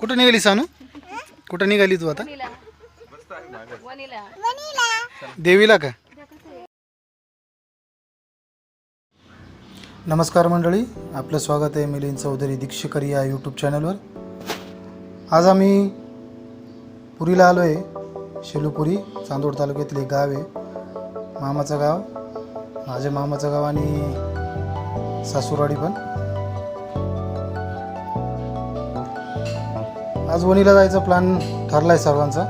कुठं निघाली सानू? कुठं निघाली तू आता? देवीला का? नमस्कार मंडळी आपलं स्वागत आहे मिलिंद चौधरी दीक्षकर या यूट्यूब चॅनलवर आज आम्ही पुरीला आलो आहे शेलूपुरी चांदोड तालुक्यातील एक गाव आहे मामाचं गाव. माझ्या मामाचं गाव आणि सासूरवाडी पण. आज वणीला जायचा प्लॅन ठरला आहे सर्वांचा.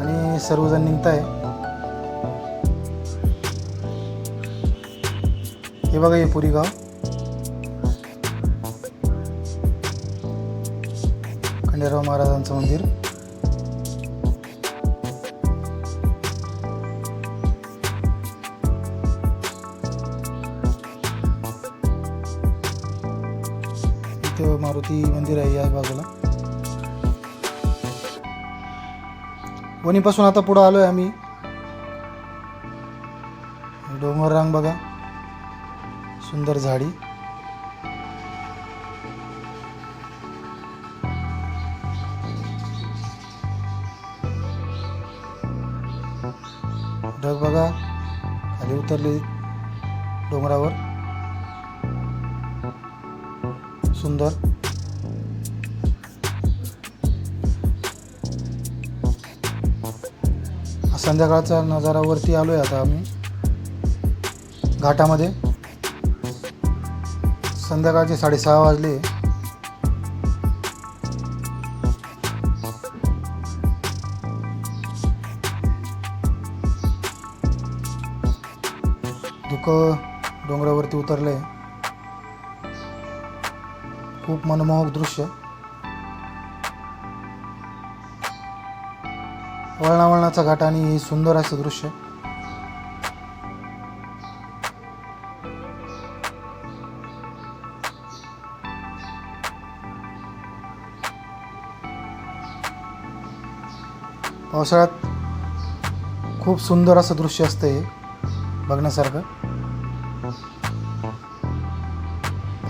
आणि सर्वजण निघत आहे हे बघा हे पुरी गाव. खंडेराव महाराजांचं मंदिर. इथं मंदिर आहे या बाजूला. वणीपासून आता पुढं आलो आहे आम्ही. डोंगर रांग बघा. सुंदर झाडी. ढग बघा. खाली उतरले डोंगरावर. सुंदर. संध्याकाळचा नजारावरती आलो आहे आता आम्ही. घाटामध्ये. संध्याकाळचे साडेसहा वाजले. धुकं डोंगरावरती उतरले खूप मनमोहक दृश्य. वळणावळणाचा घाट आणि हे सुंदर असं दृश्य. पावसाळ्यात खूप सुंदर असं दृश्य असतं हे बघण्यासारखं.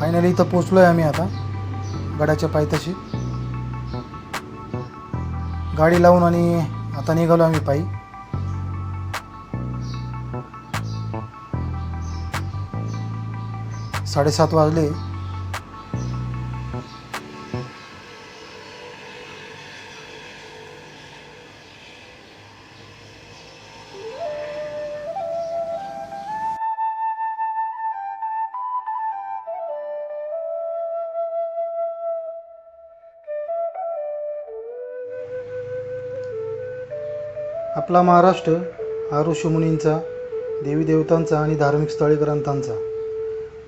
फायनली इथं पोचलो आहे आम्ही आता गडाच्या पायथ्याशी. गाडी लावून आणि आता निघालो आम्ही पायी. साडेसात वाजले. आपला महाराष्ट्र हा ऋषीमुनींचा देवी देवतांचा आणि धार्मिक स्थळे ग्रंथांचा.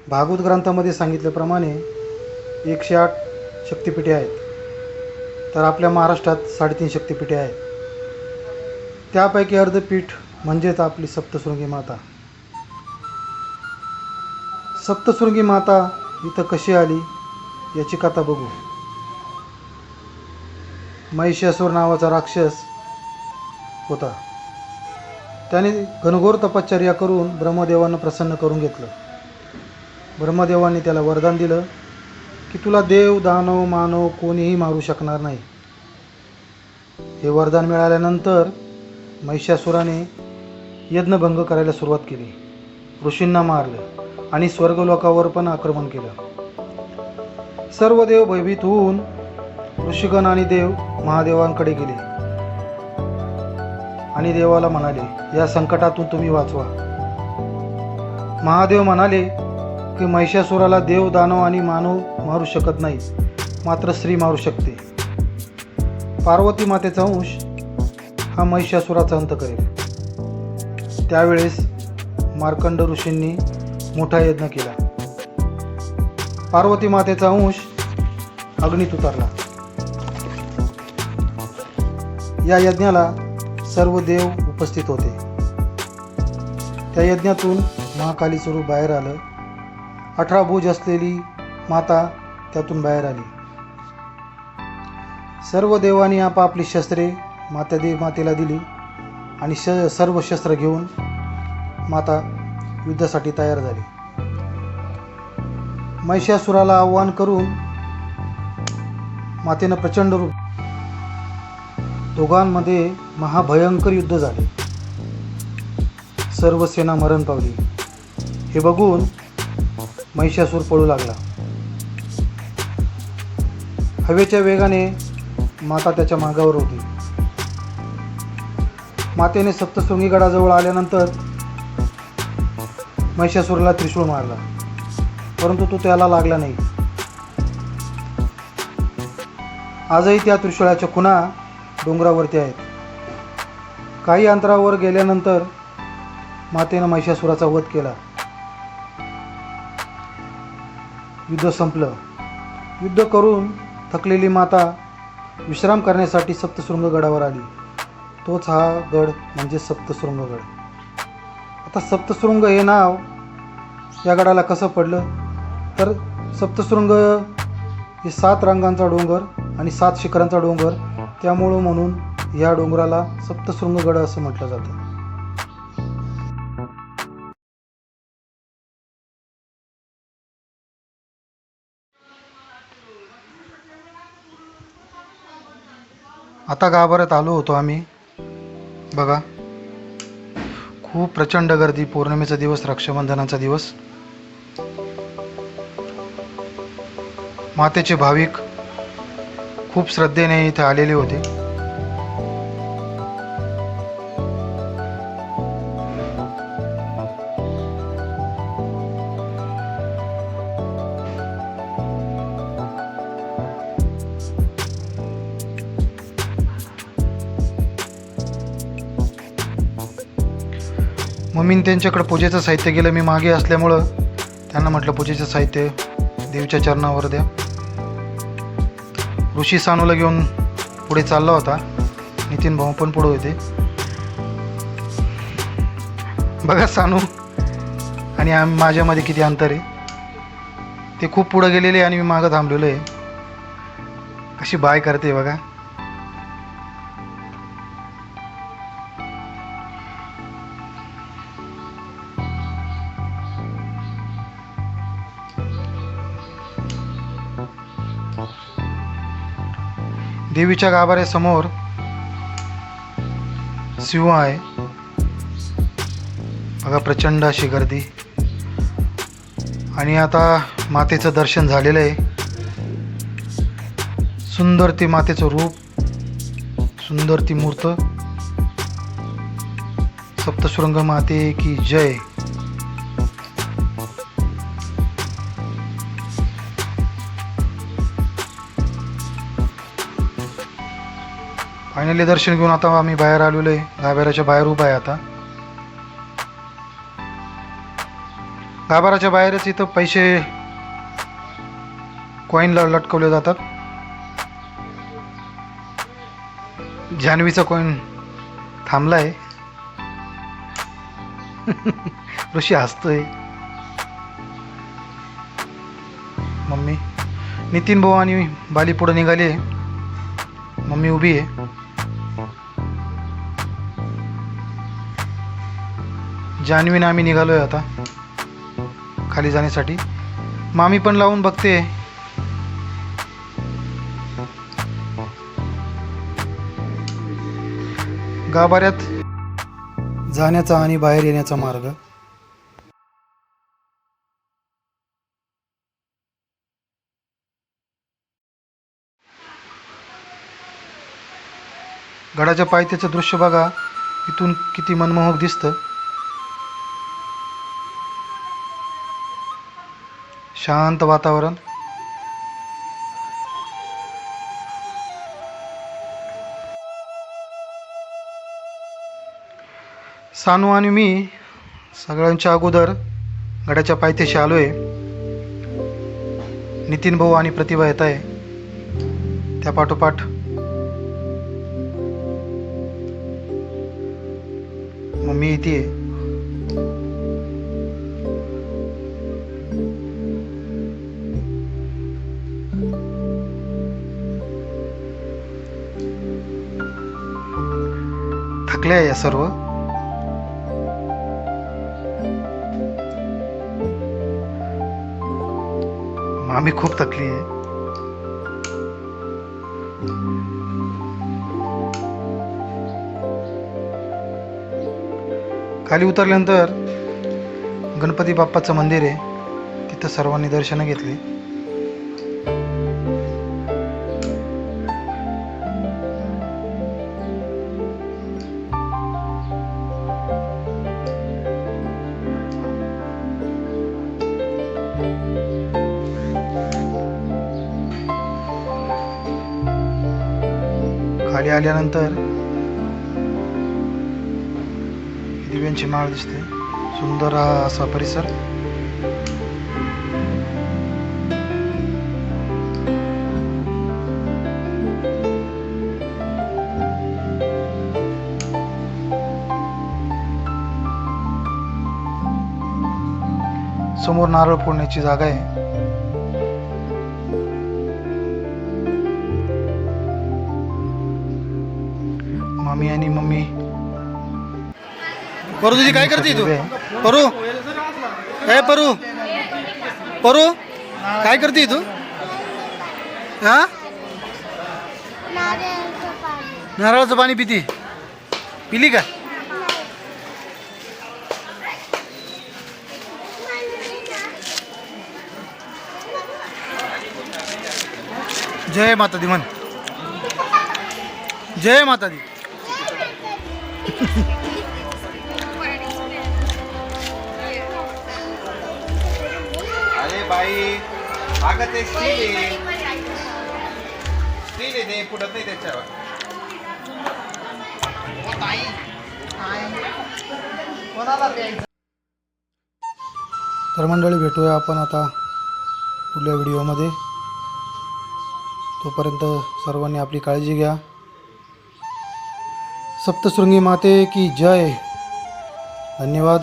भागवत ग्रंथामध्ये सांगितल्याप्रमाणे एकशे आठ शक्तिपीठे आहेत. तर आपल्या महाराष्ट्रात साडेतीन शक्तिपीठे आहेत. त्यापैकी अर्धपीठ म्हणजेच आपली सप्तशृंगी माता. सप्तशृंगी माता इथं कशी आली याची कथा बघू. महिषासूर नावाचा राक्षस होता. त्याने घनघोर तपश्चर्या करून ब्रह्मदेवांना प्रसन्न करून घेतलं. ब्रह्मदेवांनी त्याला वरदान दिलं की तुला देव दानव मानव कोणीही मारू शकणार नाही. हे वरदान मिळाल्यानंतर महिषासुराने यज्ञभंग करायला सुरुवात केली. ऋषींना मारलं आणि स्वर्गलोकावर पण आक्रमण केलं. सर्व देव भयभीत होऊन ऋषिगण आणि देव महादेवांकडे गेले. आणि देवाला म्हणाले या संकटातून तुम्ही वाचवा. महादेव म्हणाले की महिषासुराला देव दानव आणि मानव मारू शकत नाही मात्र स्त्री मारू शकते. पार्वती मातेचा अंश हा महिषासुराचा अंत करेल. त्यावेळेस मार्कंड ऋषींनी मोठा यज्ञ केला. पार्वती मातेचा अंश अग्नीत उतरला. या यज्ञाला सर्व देव उपस्थित होते. त्या यज्ञातून महाकाली स्वरूप बाहेर आलं. अठरा भुज असलेली माता त्यातून बाहेर आली. सर्व देवांनी आपापली शस्त्रे मातादेव मातेला दिली आणि श सर्व शस्त्र घेऊन माता युद्धासाठी तयार झाली. महिषासुराला आव्हान करून मातेनं प्रचंड रूप दोघांमध्ये महाभयंकर युद्ध झाले. सर्व सेना मरण पावली. हे बघून महिषासूर पळू लागला. हवेच्या वेगाने माता त्याच्या मागावर होती. मातेने सप्तशृंगी गडाजवळ आल्यानंतर महिषासुराला त्रिशूळ मारला. परंतु तो त्याला लागला नाही. आजही त्या त्रिशूळाच्या खुणा डोंगरावरती आहेत. काही अंतरावर गेल्यानंतर मातेनं महिषासुराचा वध केला. युद्ध संपलं. युद्ध करून थकलेली माता विश्राम करण्यासाठी सप्तशृंग गडावर आली. तोच हा गड म्हणजे सप्तशृंग गड आता सप्तशृंग हे नाव या गडाला कसं पडलं? तर सप्तशृंग हे सात रंगांचा डोंगर आणि सात शिखरांचा डोंगर त्यामुळं म्हणून या डोंगराला सप्तशृंगगड असं म्हटलं जातं. आता गाभाऱ्यात आलो होतो आम्ही. बघा. खूप प्रचंड गर्दी पौर्णिमेचा दिवस रक्षाबंधनाचा दिवस. मातेचे भाविक खूप श्रद्धेने इथे आलेले होते. मम्मीने त्यांच्याकडे पूजेचं साहित्य गेलं. मी मागे असल्यामुळं त्यांना म्हटलं पूजेचं साहित्य देवीच्या चरणावर द्या. ऋषी सानूला घेऊन पुढे चालला होता. नितीन भाऊ पण पुढे होते. बघा सानू. आणि आम माझ्यामध्ये किती अंतर आहे. ते खूप पुढं गेलेले आणि मी मागं थांबलेलो आहे. कशी बाय करते बघा. देवीच्या गाभाऱ्यासमोर शिव आहे. बघा प्रचंड अशी गर्दी. आणि आता मातेचं दर्शन झालेलं आहे. सुंदर ती मातेचं रूप सुंदर ती मूर्त. सप्तशृंग माते की जय. फायनली दर्शन घेऊन आता आम्ही बाहेर आलेलो आहे. गाभाऱ्याच्या बाहेर उभा आहे आता. गाभाराच्या बाहेरच इथं पैसे कॉईनला लटकवले जातात. जान्हवीचा कॉईन थांबलाय. ऋषी हसतोय. मम्मी नितीन भाऊ आणि बाली निघाली. आहे मम्मी उभी आहे. जान्हवीने आम्ही निघालोय आता. खाली जाण्यासाठी. मामी पण लावून बघते. गाभाऱ्यात जाण्याचा आणि बाहेर येण्याचा मार्ग. गडाच्या पायथ्याचं दृश्य बघा. इथून किती मनमोहक दिसतं. शांत वातावरण. सानू आणि मी सगळ्यांच्या अगोदर गडाच्या पायथ्याशी आलो आहे नितीन भाऊ आणि प्रतिभा येत आहे. त्या पाठोपाठ. मम्मी येते चुकल्या या सर्व? आम्ही खूप थकली आहे. खाली उतरल्यानंतर गणपती बाप्पाचं मंदिर आहे. तिथं सर्वांनी दर्शनं घेतली. खाली आल्यानंतर दिव्यांची माळ दिसते. सुंदर हा असा परिसर. समोर नारळ फोडण्याची जागा आहे. परू तुझी काय करते तू? परू? हे परू? परू? काय करते तू? हा? नारळाचं पाणी नारळाचं पाणी पिती. पिली का? जय माता दी म्हण. जय माता दी. बाई अगं ते स्टील आहे स्टील आहे ते फुटत नाही त्याच्यावर. तर मंडळी भेटूया आपण आता पुढल्या व्हिडिओमध्ये. तोपर्यंत सर्वांनी आपली काळजी घ्या. सप्तशृंगी माते की जय. धन्यवाद.